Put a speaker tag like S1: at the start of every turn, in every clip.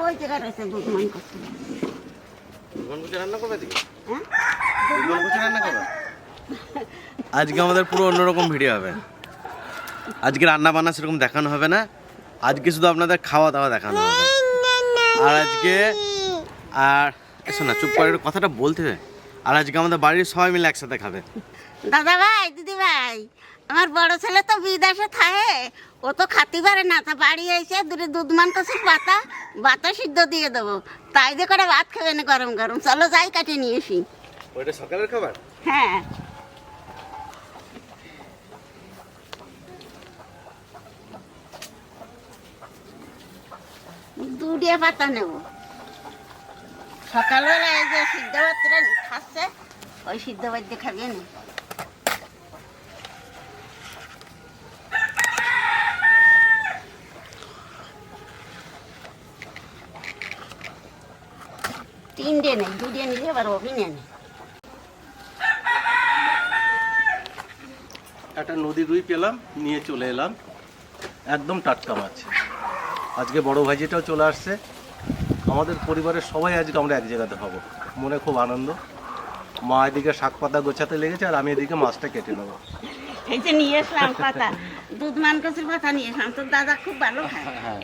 S1: ওই জায়গায় রয়েছে দুধ মান হ্যাঁ?
S2: আজকে আমাদের পুরো অন্যরকম ভিডিও হবে। আজকে রান্না বান্না সেরকম দেখানো হবে না। আজকে শুধু আপনাদের খাওয়া দাওয়া দেখানো হবে। আর আজকে আর এসো না চুপ করে কথাটা বলতে হবে আর আজকে আমাদের বাড়ির সবাই মিলে একসাথে খাবে।
S1: দাদা ভাই দিদি ভাই আমার বড় ছেলে তো বিদেশে থাকে। ও তো খাতে পারে না তা বাড়ি এসে দুটো দুধ মান কষির পাতা বাতা সিদ্ধ দিয়ে দেবো। তাই দিয়ে করে ভাত খাবে না গরম গরম। চলো যাই কাটে নিয়ে আসি।
S2: ওইটা সকালের খাবার?
S1: হ্যাঁ। দুটিয়া পাতা নেব। সকালবেলা এই যে সিদ্ধ ভাতটা খাচ্ছে ওই সিদ্ধ ভাত খাবি না তিনটে নেই দুটিয়া নিলে অভিনয় নেই
S3: একটা নদী রুই পেলাম নিয়ে চলে এলাম। একদম টাটকা মাছ। আজকে বড় ভাইজিটাও চলে আসছে। আমাদের পরিবারের সবাই আজকে আমরা এক জায়গাতে হব। মনে খুব আনন্দ। মা এদিকে শাক পাতা গোছাতে লেগেছে আর আমি এদিকে মাছটা কেটে নেব।
S1: এই যে নিয়ে এসলাম পাতা দুধ মান কচুর পাতা নিয়ে এসলাম। তোর দাদা খুব ভালো খায়।
S3: হ্যাঁ।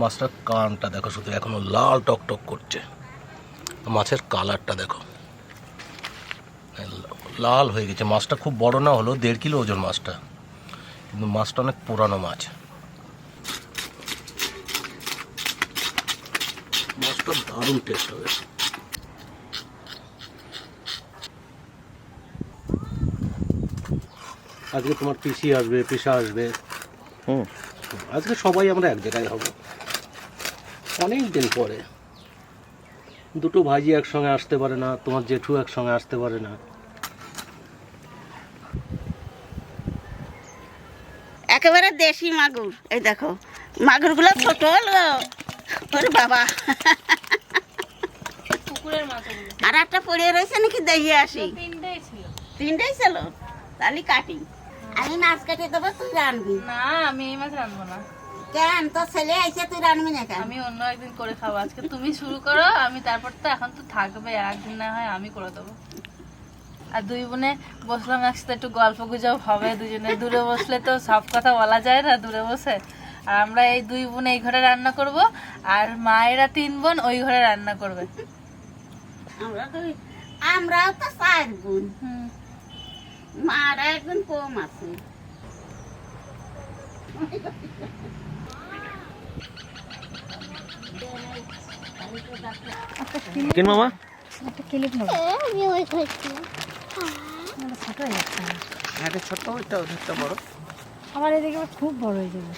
S3: মাছটার কানটা দেখো শুধু এখনও লাল টক টক করছে। মাছের কালারটা দেখো। লাল হয়ে গেছে। মাছটা খুব বড় না হলো দেড় কিলো ওজন মাছটা। কিন্তু মাছটা অনেক পুরানো মাছ। মাছটা দারুণ টেস্ট হবে। আজকে তোমার পিসি আসবে পিসা আসবে।
S2: হুম।
S3: আজকে সবাই আমরা এক জায়গায় হব। অনেক দিন পরে। দুটো ভাইজি একসঙ্গে আসতে পারে না তোমার জেঠু একসঙ্গে আসতে পারে না।
S1: একেবারে দেশি মাগুর এই দেখো। মাগুরগুলো ছোট হলো। ওরে বাবা। আর একটা পড়ে রয়েছে নাকি? দেখে আসি
S4: তিনটেই ছিল।
S1: তিনটেই ছিল? তাহলে কাটি। আমি মাছ কেটে দেবো তুই রানবি
S4: না আমি এই মাছ রাঁধবো না।
S1: কেন? তোর ছেলে আইসে তুই রানবি না কেন?
S4: আমি অন্য একদিন করে খাব। আজকে তুমি শুরু করো আমি তারপর তো এখন তো থাকবে একদিন না হয় আমি করে দেবো। আর দুই বোনে বসলাম একসাথে একটু গল্প গুজব হবে দুজনে দূরে বসলে তো সব কথা বলা যায় না দূরে বসে। আর আমরা এই দুই বোন এই ঘরে রান্না করব আর মায়েরা তিন বোন ওই ঘরে রান্না করবে।
S1: আমরা তো আমরাও তো চার বোন।
S4: হুম।
S1: মারা একজন কম আছে।
S2: কিন মামা? হ্যাঁ এটা ছোট এটা ওটা বড়।
S5: আমার এদিকে খুব বড় হয়ে যাবে।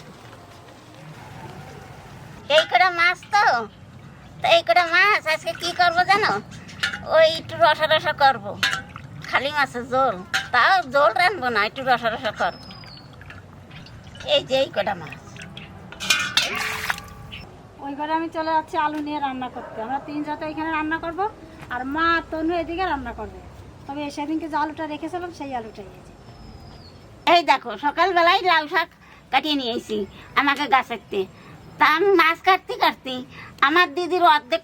S1: এই করে মাছ তো? তো এই করে মাছ আজকে কি করব জানো? ওই একটু রসা রসা করব। খালি মাছের জোল তাও জোল রানবো না একটু রসা রসা করব। এই যে এই কটা মাছ।
S5: ওই ঘরে আমি চলে যাচ্ছি আলু নিয়ে রান্না করতে। আমরা তিন যাতে এখানে রান্না করব আর মা তনু এদিকে রান্না করবে। তবে সেদিনকে যে আলুটা রেখেছিলাম সেই আলুটাই আছে
S1: এই দেখো সকালবেলায় লাল শাক কাটিয়ে নিয়ে এসি আমাকে গাছেরতে তা। আমি মাছ কাটতে কাটতে আমার দিদির অর্ধেক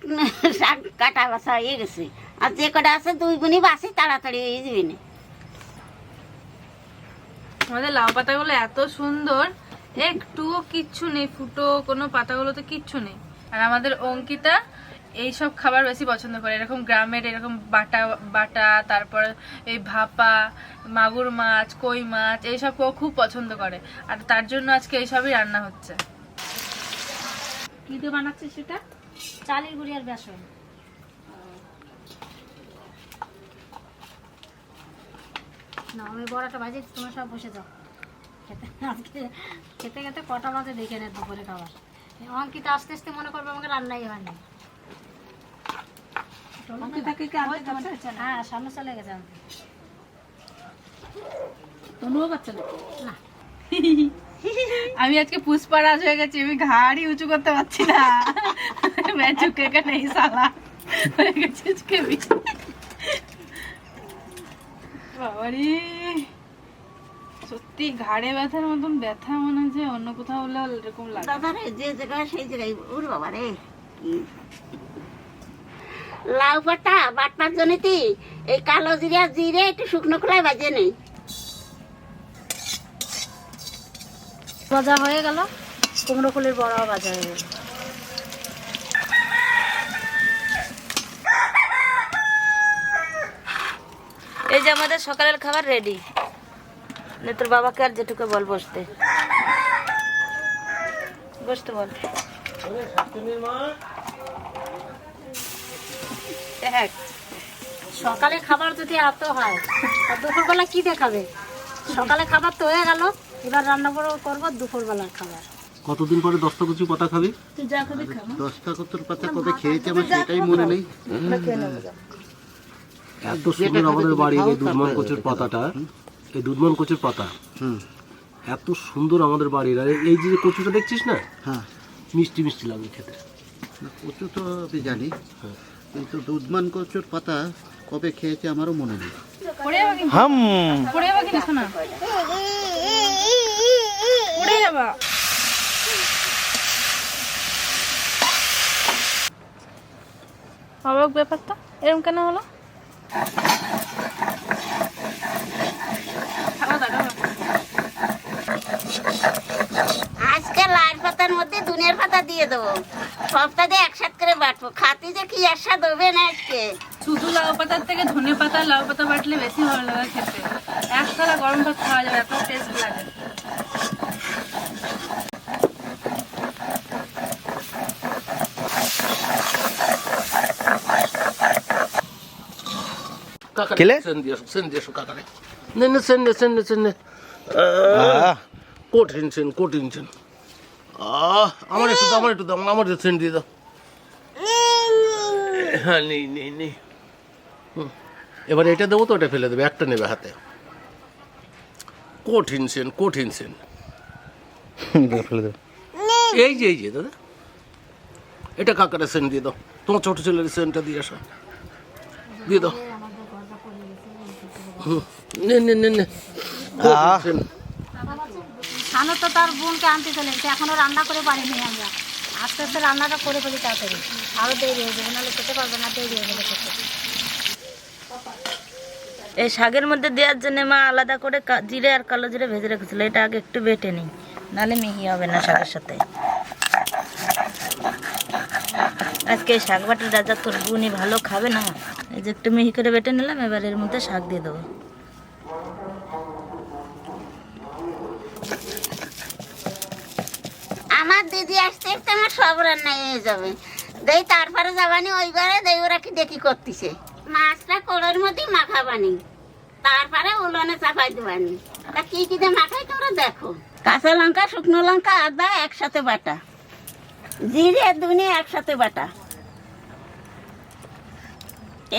S1: শাক কাটা বাসা হয়ে গেছে। আর যে কটা আছে দুই গুণই বাসি তাড়াতাড়ি হয়ে যাবে না।
S4: আমাদের লাউ পাতাগুলো এত সুন্দর একটুও কিচ্ছু নেই ফুটো কোনো পাতাগুলোতে কিচ্ছু নেই। আর আমাদের অঙ্কিতা এইসব খাবার বেশি পছন্দ করে। এরকম গ্রামের এরকম বাটা বাটা তারপর এই ভাপা মাগুর মাছ কই মাছ এইসব ও খুব পছন্দ করে। আর তার জন্য আজকে এইসবই রান্না হচ্ছে।
S5: কী দিয়ে বানাচ্ছি সেটা? চালের গুঁড়ি আর বেসন। না আমি বড়াটা ভাজি তোমরা সব বসে যাও। খেতে আজকে খেতে খেতে কটা বাজে দেখে নেয় দুপুরে খাবার এই অঙ্কিতা আস্তে আস্তে মনে করবে আমাকে রান্নাই হয় না হ্যাঁ সামনে চলে গেছে আনতে
S4: তনুও করছে না
S5: না
S4: আমি আজকে পুষ্পারাজ হয়ে গেছি আমি ঘাড়ি উঁচু করতে পারছি না मैं झुकेगा नहीं साला হয়ে গেছি আজকে আমি। সত্যি ঘাড়ে ব্যথার মতন ব্যথা মনে হচ্ছে অন্য কোথাও হলে এরকম লাগে।
S1: দাদা রে যে জায়গায় সেই জায়গায়। ওর বাবা রে। লাউ পাতা বাটপার জনিতি। এই কালো জিরা জিরে একটু শুকনো খোলায় বাজে নেই।
S5: ভাজা হয়ে গেল। কুমড়ো ফুলের বড়াও ভাজা হয়ে গেল।
S6: এই যে আমাদের সকালের খাবার রেডি। তোর বাবাকে আর যেটুকু বল বসতে। বসতে বল।
S5: সকালে খাবার যদি এত হয় দুপুরবেলা কি দেখাবে? সকালে খাবার তো হয়ে গেল এবার রান্না করে করব দুপুরবেলার খাবার।
S3: কতদিন পরে দশটা কুচি কথা খাবি?
S4: তুই যা খাবি
S7: দশটা কতর পাতা কবে খেয়েছি আমার সেটাই মনে নেই।
S3: এত সুন্দর আমাদের এই দুধমান কচুর পাতাটা। এই দুধমান কচুর পাতা।
S7: হুম।
S3: এত সুন্দর আমাদের বাড়ির আর এই যে কচুটা দেখছিস না?
S7: হ্যাঁ।
S3: মিষ্টি মিষ্টি লাগে খেতে।
S7: কচু তো আমি জানি। কিন্তু দুধমান কচুর পাতা কবে খেয়েছে আমারও মনে নেই।
S2: হাম।
S4: অবাক ব্যাপারটা? এরকম কেন হলো খাওয়া দাওয়া খাওয়া।
S1: আজকে লাল পাতার পাতা দিয়ে দেবো। একসাথে করে বাটবো। খাতি যে কি একসাথ হবে না আজকে?
S4: শুধু লাউ পাতার থেকে ধনে পাতা লাউ পাতা বাটলে বেশি ভালো লাগে খেতে। গরম ভাত খাওয়া যাবে এত টেস্ট লাগে।
S3: আমার একটু দাও আমার একটু দাও আমার একটু সেন দিয়ে দাও। হ্যাঁ নেই নেই নেই। এবার এটা দেবো তো ওটা ফেলে দেবে একটা নেবে হাতে। কঠিন সেন কঠিন সেন
S2: ফেলে দেবো
S3: এই যে এই যে দাদা। এটা কাকারে সেন দিয়ে দাও। তোমার ছোট ছেলের সেনটা দিয়ে আসো। দিয়ে দাও। নে নে নে নে। সেন।
S5: তো তার বোনকে আনতে চলে গেছে এখনও রান্না করে পারিনি আমরা। আস্তে আস্তে রান্নাটা করে ফেলি তাড়াতাড়ি। আরও দেরি হয়ে যাবে, নাহলে খেতে পারবে না, দেরি হয়ে খেতে।
S6: এই শাকের মধ্যে দেওয়ার জন্য মা আলাদা করে জিরে আর কালো জিরে ভেজে রেখেছিল, এটা আগে একটু বেটে নিই, নাহলে মিহি হবে না শাকের সাথে। আজকে শাক বাটার রাজা তোর বুনি ভালো খাবে না? এই যে একটু মিহি করে বেটে নিলাম, এবার এর মধ্যে শাক দিয়ে দেবো।
S1: আমার দিদি আসতে আসতে আমার সব রান্না হয়ে যাবে। দেই তারপরে যাবানি, ওই ঘরে দেই ওরা কি দেখি করতেছে। মাছটা কোলের মধ্যে মাখাবানি। তারপরে উলনে চাপাই দেবানি। তা কি কি দিয়ে মাখাই তোমরা দেখো। কাঁচা লঙ্কা, শুকনো লঙ্কা, আদা, একসাথে বাটা। জিরে দুনি একসাথে বাটা।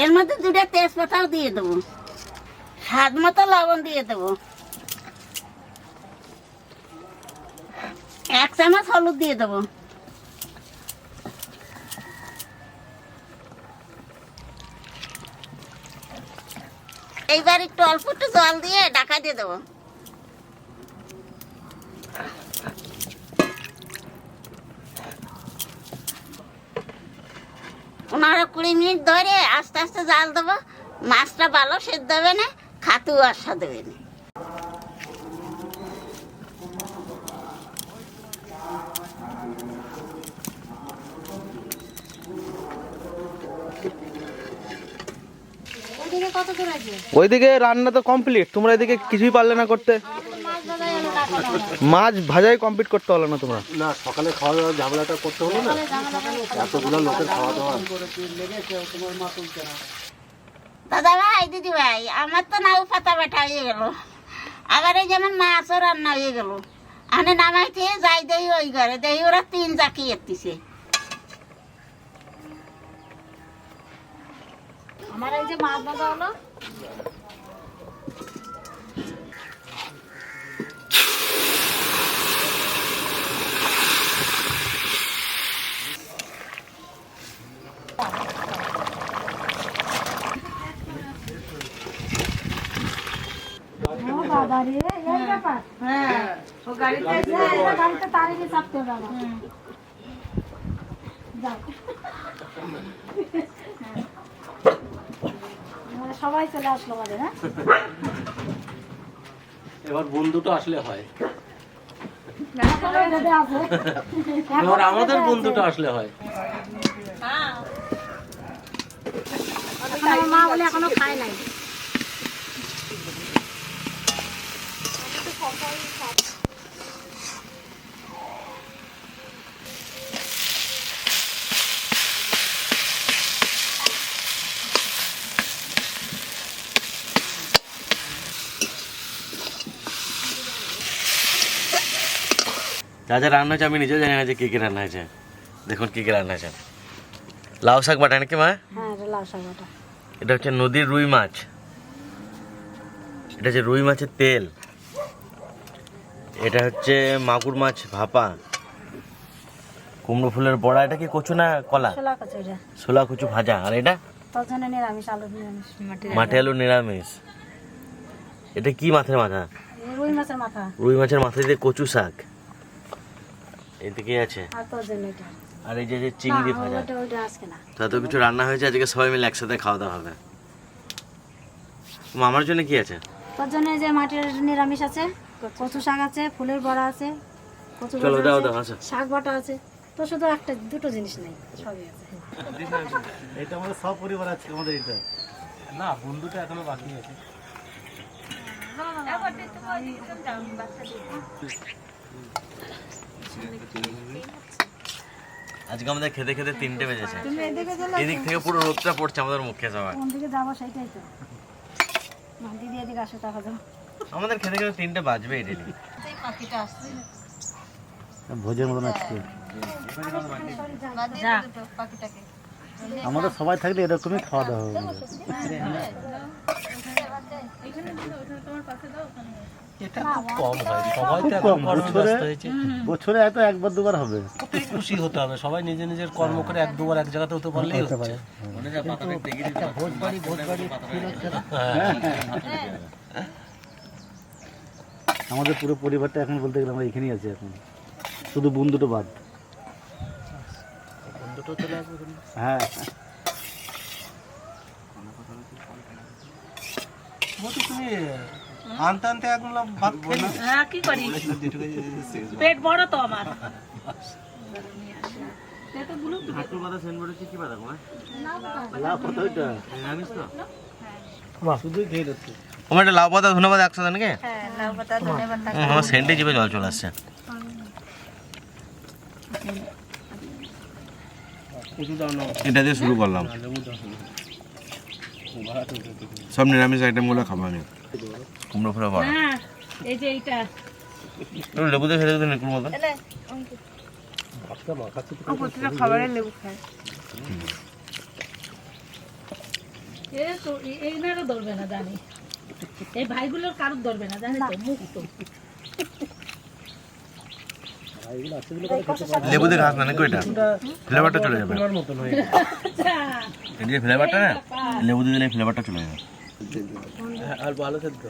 S1: এর মধ্যে দুটা তেজপাতাও দিয়ে দেবো। স্বাদ মতো লবণ দিয়ে দেবো। এক চামচ হলুদ দিয়ে দেবো। এইবার একটু অল্প একটু জল দিয়ে ঢাকা দিয়ে দেবো। পনেরো কুড়ি মিনিট ধরে আস্তে আস্তে জাল দেবো। মাছটা ভালো সেদ্ধ হবে না খাতু আর হবে না।
S5: ওইদিকে কত দূর আছে
S2: ওইদিকে রান্না তো কমপ্লিট তোমরা এদিকে কিছুই পারলে না করতে।
S5: মাছ
S2: ভাজাই কমপ্লিট করতে হলো না তোমরা।
S3: না সকালে খাওয়া দাওয়া ঝামেলাটা করতে হলো না? এতগুলো লোকের খাওয়া দাওয়া।
S1: দাদা ভাই দিদি ভাই আমার তো নাও পাতা বেটা হয়ে গেল। আবার এই যেমন মাছও রান্না হয়ে গেল। আনে নামাইতে যাই দেই ওই ঘরে দেই ওরা তিন জাকি এতিছে
S5: আমার এই যে মাছ ভাজা হলো ও বাবা রে এই ব্যাপার গাড়িতে তারিখে চাপতে হবে আমার। যাও। সবাই চলে আসলো আমাদের হ্যাঁ?
S3: এবার বন্ধুটা আসলে হয়। এবার আমাদের বন্ধুটা আসলে হয়।
S5: এখন মা বলে এখনও খায় নাই।
S2: যা যা রান্না হয়েছে আমি নিজেও জানি না যে কী কী রান্না হয়েছে। দেখুন কী কী রান্না হয়েছে। লাউ শাক বাটা নাকি মা?
S5: হ্যাঁ এটা লাউ শাক বাটা।
S2: এটা হচ্ছে নদীর রুই মাছ। এটা হচ্ছে রুই মাছের তেল। এটা হচ্ছে মাগুর মাছ ভাপা। কুমড়ো ফুলের বড়া এটা কি কচু না কলা?
S5: ছোলা
S2: কচু ভাজা। আর এটা? মাঠে আলু নিরামিষ। এটা কি মাছের মাথা?
S5: রুই মাছের মাথা।
S2: রুই মাছের মাথা দিয়ে কচু শাক। এদিকে আছে
S5: আর তোর জন্য এটা
S2: আর এই যে যে চিংড়ি ভাজা তত কিছু রান্না হয়েছে আজকে সবাই মিলে একসাথে খাওয়া দাওয়া হবে মামার জন্য কি আছে
S5: তোর জন্য এই যে মাটির নিরামিষ আছে কচু শাক আছে ফুলের বড়া আছে কচু
S2: চলো
S5: ভাজা
S2: দাও
S5: আছে, শাক বাটা আছে তো শুধু একটা দুটো জিনিস নেই সবই আছে
S3: এটা আমাদের সব পরিবার আছে আমাদের এটা না বন্ধুটা এখনও বাকি আছে
S2: আজকে আমাদের খেতে খেতে তিনটে বেজেছে। এদিক থেকে পুরো রোদটা পড়ছে আমাদের মুখে সবাই
S5: কোন দিকে যাব সেটাই তো। দিদি এদিকে আসো টাকা দাও
S2: আমাদের খেতে খেতে তিনটে বাজবে ডেলি
S3: ভোজের মতন আজকে। আমাদের সবাই থাকলে এরকমই খাওয়া দাওয়া হবে। এটা খুব কম হয়। সবাই তো এখন কর্মব্যস্ত হয়েছে। বছরে হয়তো একবার দুবার হবে। খুশি হতে হবে। সবাই নিজে নিজের কর্ম করে এক দুবার এক জায়গাতে হতে পারলেই হচ্ছে ভোজবাড়ি ভোজবাড়ি আমাদের পুরো পরিবারটা এখন বলতে গেলে আমরা এখানেই আছি এখন। শুধু বন্ধুটো বাদ। বন্ধুটো চলে আসবে হ্যাঁ। তুমি আনতে আনতে এখন ভাত খেয়ে
S6: হ্যাঁ কি করি পেট বড় তো আমার।
S2: হাঁটুর কথা সেন্ড করেছি কি পাতা তোমার
S3: লাউ পাতা। ওইটা?
S2: জানিস তো?
S3: বাহ শুধুই খেয়ে যাচ্ছে।
S2: তোমার একটা লাউ পাতা ধন্যবাদ একসাথে নাকি
S6: হ্যাঁ ধন্যবাদ
S2: হুম, আমার সেন্টে জিভে জল চলে আসছে। এটা দিয়ে শুরু করলাম। সব নিরামিষ আইটেমগুলো খাব আমি। কুমড়ো ফুলে বড়া
S6: হ্যাঁ এই যে এইটা।
S2: একটু লেবু দিয়ে খেতে
S4: প্রতিটা খাবারের লেবু খায়।
S6: এ তো এ- এইনারও ধরবে না জানি। এই ভাইগুলোর কারোর ধরবে না জানি তো মুখ তো।
S2: দিয়ে ঘাস না নাকি ওইটা? ফ্লেভারটা চলে যাবে।
S3: মতন
S6: আচ্ছা।
S2: এই যে ফ্লেভারটা না লেবু দিয়ে দিলে ফ্লেভারটা চলে যাবে।
S3: আর ভালো সেদ্ধ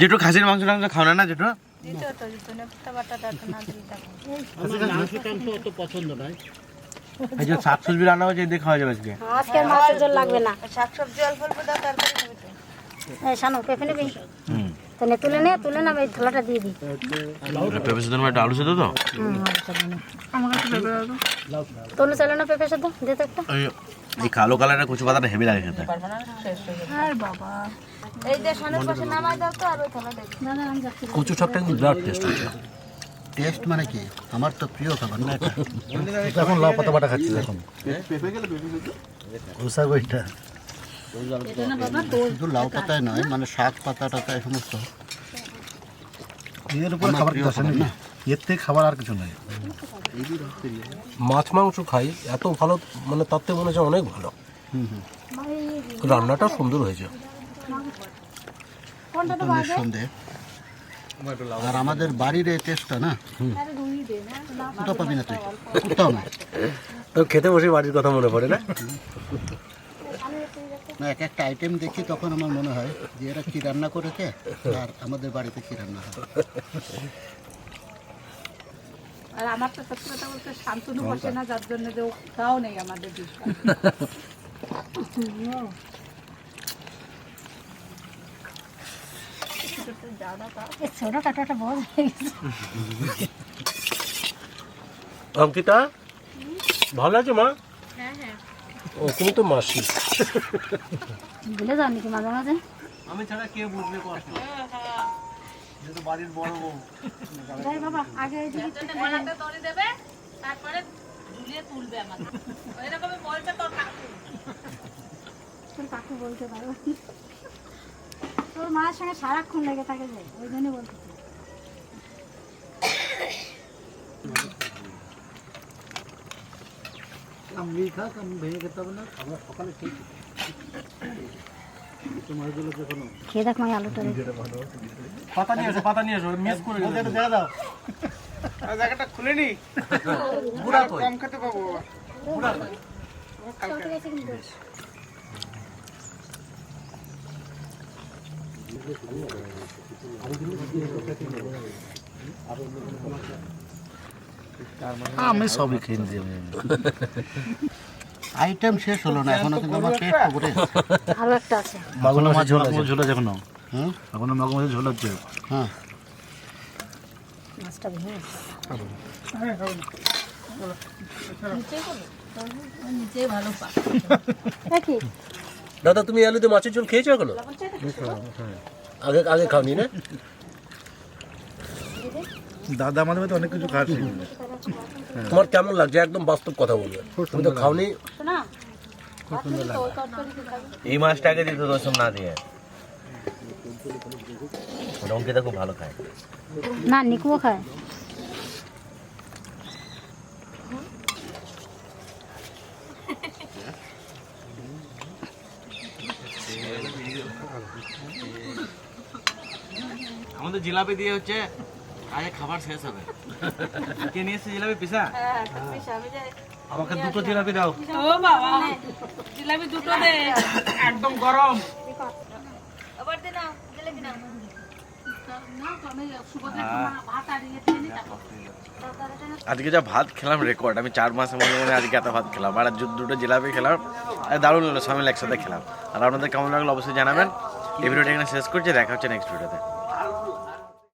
S2: যেটু খাসির মাংস টাংস খাও না না যেটু
S3: অত পছন্দ নয়
S2: এই যে রান্না হয়েছে দিয়ে খাওয়া যাবে আজকে।
S5: আজকে মাছের জল লাগবে না।
S6: শাকসবজি অল্প অল্প দাও তরকারি খাবে তো।
S5: এই শানু পেঁপে নিবি
S2: হুম
S5: তো নে তুলে নে তুলে না এই থালাটা দিয়ে দিই।
S2: পেঁপে সেদ্ধ আলু সেদ্ধ তো?
S5: তনু চলে না পেঁপে সাথে দে তো একটা।
S2: এই- কালো কালারের কচু পাতাটা হেভি লাগে খেতে।
S6: এই যে পাশে নামাই দাও তো আর ওই থালা দেখো।
S5: দাদা আমি যাচ্ছি।
S3: কচু কিন্তু বিরাট টেস্ট হচ্ছে
S7: টেস্ট মানে কি? আমার তো প্রিয় খাবার। না এটা
S3: এখন লাউ পাতা বাটা খাচ্ছি এখন। কষা গইটা
S7: শুধু লাউ পাতায় নয় মানে শাক পাতা টাতা এই সমস্ত।
S3: এর উপরে খাবার
S7: প্রিয়
S3: কিছু আসে
S7: খাবার
S3: এর থেকে খাবার আর কিছু নাই। মাছ মাংস খাই এত ভালো মানে তার থেকে মনে হচ্ছে অনেক ভালো। রান্নাটা সুন্দর হয়েছে।
S7: তো নিঃসন্দেহে। আর আমাদের বাড়ির এই টেস্টটা না? কোথাও পাবি না তুই? কোথাও না।
S3: তো খেতে বসে বাড়ির কথা মনে পড়ে না?
S7: না এক একটা আইটেম দেখি তখন আমার মনে হয় যে এরা কি রান্না করেছে আর আমাদের বাড়িতে কি রান্না হয়।
S8: আর আমার তো সত্যি কথা বলতে শান্তনু বসে না যার জন্য যে তাও নেই আমাদের
S5: কাটাটা বড়
S3: অঙ্কিতা ভালো আছে মা? ও তুমি তো মাসি।
S5: ভুলে যাও নাকি মাঝে মাঝে?
S3: আমি ছাড়া কে বুঝবে কষ্ট যেহেতু বাড়ির বড় বউ।
S5: যাই বাবা আগে
S4: দেবে তারপরে ঝুলিয়ে তুলবে এরকমই বলছে তোর কাকু।
S5: তোর কাকু বলতে পারো। তোর মায়ের সঙ্গে সারাক্ষণ লেগে থাকে যে ওই জন্য বলতেছি
S7: আমি খাক আমি ভেঙে খেতে হবে না আমরা সকালে খেয়েছি।
S5: খেয়ে দেখ মাই আলুটা।
S3: পাতা নিয়ে এসো পাতা নিয়ে এসো মিস করে দেখা দাও।
S9: জায়গাটা খুলে নি?
S3: বুড়া
S9: কম খেতে পাবো
S3: বুড়া কই?
S5: চলতে গেছে কিন্তু।
S7: আমি সবই খেয়ে আইটেম শেষ হলো না এখনও কিন্তু আমার পেট
S5: আরও একটা আছে।
S7: মাগুর মাছ ঝোল আছে।
S10: ঝোল আছে এখনও।
S7: হ্যাঁ
S10: এখনও মাগুর মাছের ঝোল হচ্ছে
S7: হ্যাঁ।
S5: মাছটা ভেঙে
S8: ভালো
S5: এ
S3: দাদা তুমি আলুতে মাছের ঝোল খেয়েছো এখনও? আগে আগে খাওনি না?
S10: দাদা আমাদের মধ্যে অনেক কিছু খাচ্ছে।
S3: তোমার কেমন লাগছে? একদম বাস্তব কথা বলবে তুমি তো খাওনি?
S2: এই মাছটাকে দিতে রসুন না দিয়ে। রঙ্কিতা খুব ভালো খায়।
S5: না নিকুও খায়।
S2: আমাদের জিলাপি দিয়ে হচ্ছে আগে খাবার শেষ হবে। কে নিয়ে এসছে জিলাপি পিসা?
S3: আমাকে দুটো জিলাপি দাও।
S4: ও বাবা জিলাপি দুটো দে।
S9: একদম গরম।
S2: আজকে যা ভাত খেলাম রেকর্ড আমি চার মাসের মধ্যে মনে আজকে এত ভাত খেলাম। আর দুটো জিলাপি খেলাম। আর দারুণ লাগল সবাই মিলে একসাথে খেলাম। আর আপনাদের কেমন লাগল অবশ্যই জানাবেন। এই ভিডিওটা এখানে শেষ করছি দেখা হচ্ছে নেক্সট ভিডিওতে।